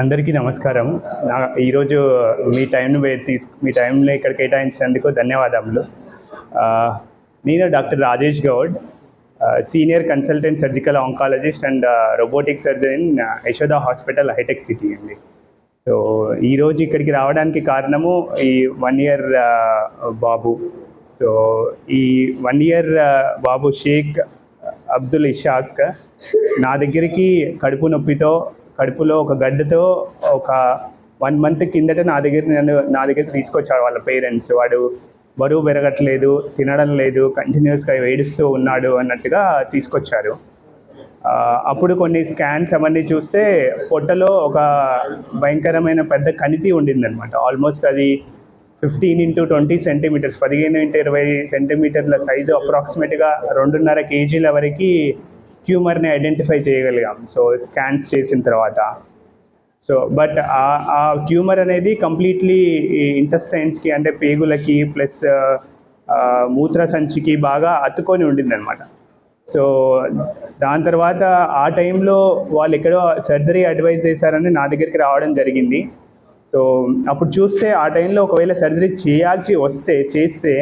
అందరికీ నమస్కారం. నా ఈరోజు మీ టైంను తీసు మీ టైంని ఇక్కడ కేటాయించినందుకు ధన్యవాదములు. నేను doctor Rajesh Goud senior consultant surgical oncologist and robotic surgeon Yashoda hospital hitech city అండి. సో ఈరోజు ఇక్కడికి రావడానికి కారణము ఈ వన్ ఇయర్ uh, బాబు. సో ఈ వన్ ఇయర్ uh, బాబు షేక్ అబ్దుల్ ఇషాక్ నా దగ్గరికి కడుపు నొప్పితో కడుపులో ఒక గడ్డతో ఒక వన్ మంత్ కిందట నా దగ్గర నన్ను నా దగ్గర తీసుకొచ్చాడు వాళ్ళ పేరెంట్స్. వాడు బరువు పెరగట్లేదు తినడం లేదు కంటిన్యూస్గా ఏడుస్తూ ఉన్నాడు అన్నట్టుగా తీసుకొచ్చారు. అప్పుడు కొన్ని స్కాన్స్ అవన్నీ చూస్తే పొట్టలో ఒక భయంకరమైన పెద్ద కణితి ఉండిందనమాట ఆల్మోస్ట్ అది ఫిఫ్టీన్ ఇంటూ ట్వంటీ సెంటీమీటర్స్ పదిహేను ఇంటూ ఇరవై సెంటీమీటర్ల సైజు అప్రాక్సిమేట్గా రెండున్నర కేజీల వరకు ట్యూమర్ని ఐడెంటిఫై చేయగలిగాం. సో స్కాన్స్ చేసిన తర్వాత. సో బట్ ఆ ట్యూమర్ అనేది కంప్లీట్లీ ఇంటెస్టైన్స్కి అంటే పేగులకి ప్లస్ మూత్ర సంచికి బాగా అతుకొని ఉండిందనమాట సో దాని తర్వాత ఆ టైంలో వాళ్ళు ఎక్కడో సర్జరీ అడ్వైజ్ చేశారని నా దగ్గరికి రావడం జరిగింది. సో అప్పుడు చూస్తే ఆ టైంలో ఒకవేళ సర్జరీ చేయాల్సి వస్తే చేస్తే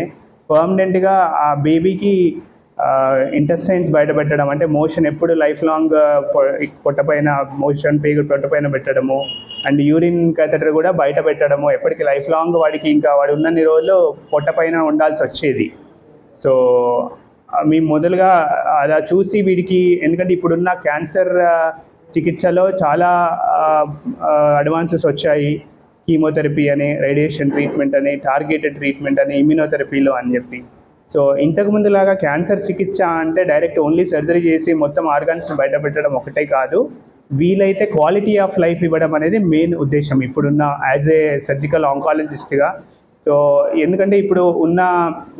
పర్మనెంట్గా ఆ బేబీకి ఇంటెస్టైన్స్ బయట పెట్టడం అంటే మోషన్ ఎప్పుడు లైఫ్ లాంగ్ పొట్టపైన మోషన్ పేగు పొట్టపైన పెట్టడము అండ్ యూరిన్ కథటర్ కూడా బయట పెట్టడము ఎప్పటికీ లైఫ్ లాంగ్ వాడికి ఇంకా వాడు ఉన్నన్ని రోజుల్లో పొట్టపైన ఉండాల్సి వచ్చేది. సో మేము మొదలుగా అలా చూసి వీడికి ఎందుకంటే ఇప్పుడున్న క్యాన్సర్ చికిత్సలో చాలా అడ్వాన్సెస్ వచ్చాయి. కీమోథెరపీ అని రేడియేషన్ ట్రీట్మెంట్ అని టార్గెటెడ్ ట్రీట్మెంట్ అని ఇమ్యూనోథెరపీలో అని చెప్పి. సో ఇంతకు ముందులాగా క్యాన్సర్ చికిత్స అంటే డైరెక్ట్ ఓన్లీ సర్జరీ చేసి మొత్తం ఆర్గాన్స్ని బయటపెట్టడం ఒకటే కాదు. వీలైతే క్వాలిటీ ఆఫ్ లైఫ్ ఇవ్వడం అనేది మెయిన్ ఉద్దేశం. ఇప్పుడున్న యాజ్ ఏ సర్జికల్ ఆంకాలజిస్ట్గా సో ఎందుకంటే ఇప్పుడు ఉన్న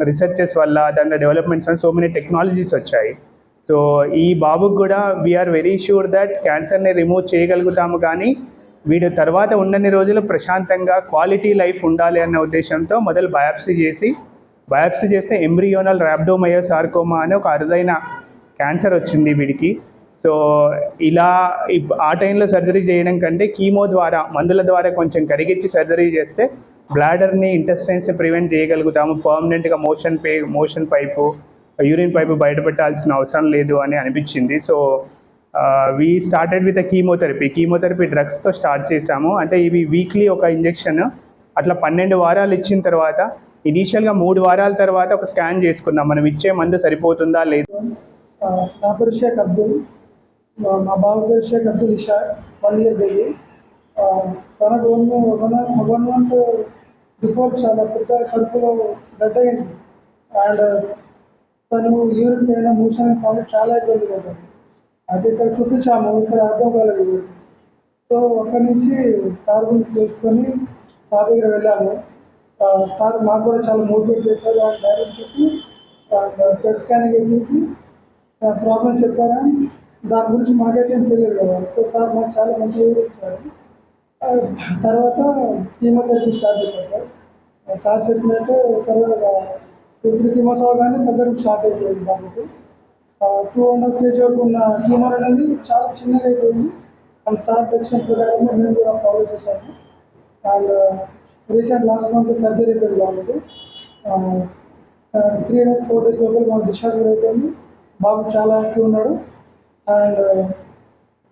రీసెర్చెస్ వల్ల దాంట్లో డెవలప్మెంట్స్ వల్ల సో మెనీ టెక్నాలజీస్ వచ్చాయి. సో ఈ బాబుకి కూడా వీఆర్ వెరీ షూర్ దట్ క్యాన్సర్ని రిమూవ్ చేయగలుగుతాము కానీ వీడు తర్వాత ఉన్నన్ని రోజులు ప్రశాంతంగా క్వాలిటీ లైఫ్ ఉండాలి అన్న ఉద్దేశంతో మొదలు బయాప్సీ చేసి బయాప్సీ చేస్తే ఎంబ్రియోనల్ ర్యాబ్డోమయో సార్కోమా అనే ఒక అరుదైన క్యాన్సర్ వచ్చింది వీడికి. సో ఇలా ఆ టైంలో సర్జరీ చేయడం కంటే కీమో ద్వారా మందుల ద్వారా కొంచెం కరిగించి సర్జరీ చేస్తే బ్లాడర్ని ఇంటెస్టైన్స్ని ప్రివెంట్ చేయగలుగుతాము. పర్మనెంట్గా మోషన్ పే మోషన్ పైపు యూరిన్ పైపు బయటపెట్టాల్సిన అవసరం లేదు అని అనిపించింది. So we started with chemotherapy chemotherapy డ్రగ్స్తో start చేశాము. అంటే ఇవి వీక్లీ ఒక ఇంజెక్షన్ అట్లా పన్నెండు వారాలు ఇచ్చిన తర్వాత ఇనీషియల్గా మూడు వారాల తర్వాత ఒక స్కాన్ చేసుకున్నాం. మనం ఇచ్చే మందు సరిపోతుందా లేదు? నా పేరు షేక్ అబ్దుల్ మా పేరు Shaik Abdul Isha one year before చాలా పెద్ద కడుపులో డెడ్ అయింది. అండ్ uh, తను యూరిన్ పోయిన మోషన్ కాబట్టి చాలా ఇబ్బంది పడ్డాను అది ఇక్కడ చూపించాము ఇక్కడ అర్థం కాలేదు. సో అక్కడి నుంచి సార్ గురించి తెలుసుకొని సార్ దగ్గర వెళ్ళాము. సార్ మాకు కూడా చాలా మోటివేట్ చేశారు అండ్ డైరెక్ట్ చెప్పి. పెట్ స్కానింగ్ చేసి ప్రాబ్లం చెప్పారని. దాని గురించి మాకైతే తెలియదు కదా. సో సార్ మాకు చాలా మంచిగా వివరించారు. తర్వాత కీమోథెరపీ స్టార్ట్ చేశాను సార్. సార్ చెప్పినట్టు తర్వాత ఇప్పుడు త్రీ కానీ అవగానే తగ్గడం స్టార్ట్ అయిపోయింది దానికి. టూ అండ్ హాఫ్ కేజీ వరకు ఉన్న ట్యూమర్ అనేది చాలా చిన్నగా అయిపోయింది. అండ్ సార్ తెచ్చిన ప్రకారం మేము కూడా ఫాలో చేశాము. And recent last month surgery అయిపోయింది దానికి. త్రీ డేస్ ఫోర్ డేస్ లోపల మాకు డిశ్చార్జ్ కూడా అయిపోయింది. బాబు చాలా యాక్టివ్ ఉన్నాడు. And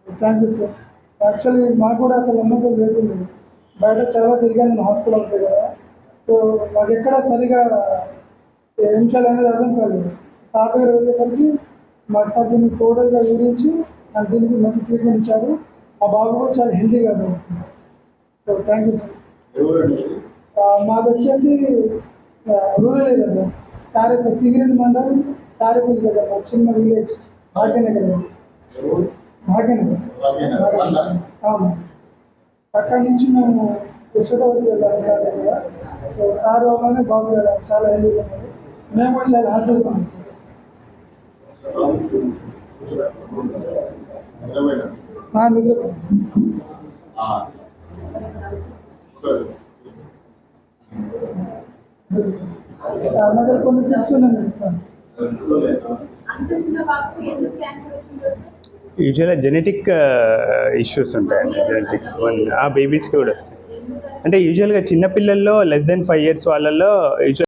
thank you sir actually మాకు కూడా అసలు నమ్మకం లేకుండా బయట చాలా తిరిగాను నేను హాస్పిటల్స్ కదా సో మాకు ఎక్కడ సరిగా ఏం చేయాలనేది అర్థం కాలేదు. సార్ దగ్గర వెళ్ళేసరికి మాకు సార్ దీన్ని టోటల్గా వివరించి నాకు దీనికి మంచి ట్రీట్మెంట్ ఇచ్చారు. మా బాబు కూడా చాలా హెల్తీగా ఉంది సో థ్యాంక్ యూ సార్ ఆ, మాది వచ్చేసి ఆ, రూరల్ ఏరియా సార్. తారేపు సిగరెట్ మండలం తారేపల్లి దగ్గర చిన్న విలేజ్ భాగ్యనగర్ భాగ్యనగర్ అవును. అక్కడి నుంచి మేము యశోదవతి వెళ్ళాలి సార్ దగ్గర సో సార్ వల్లనే బాబు వెళ్ళాలి చాలా ఉన్నారు మేము కూడా చాలా హ్యాపీగా ఉన్నాం. కొన్ని ఉన్నాయి సార్. అంత చిన్న బాబుకు ఎందుకు క్యాన్సర్ వచ్చిందో? యూజువల్గా జెనెటిక్ ఇష్యూస్ ఉంటాయండి. జెనెటిక్ ఆ బేబీస్కి కూడా వస్తాయి. అంటే యూజువల్గా చిన్నపిల్లల్లో లెస్ దెన్ ఫైవ్ ఇయర్స్ వాళ్ళల్లో యూజువల్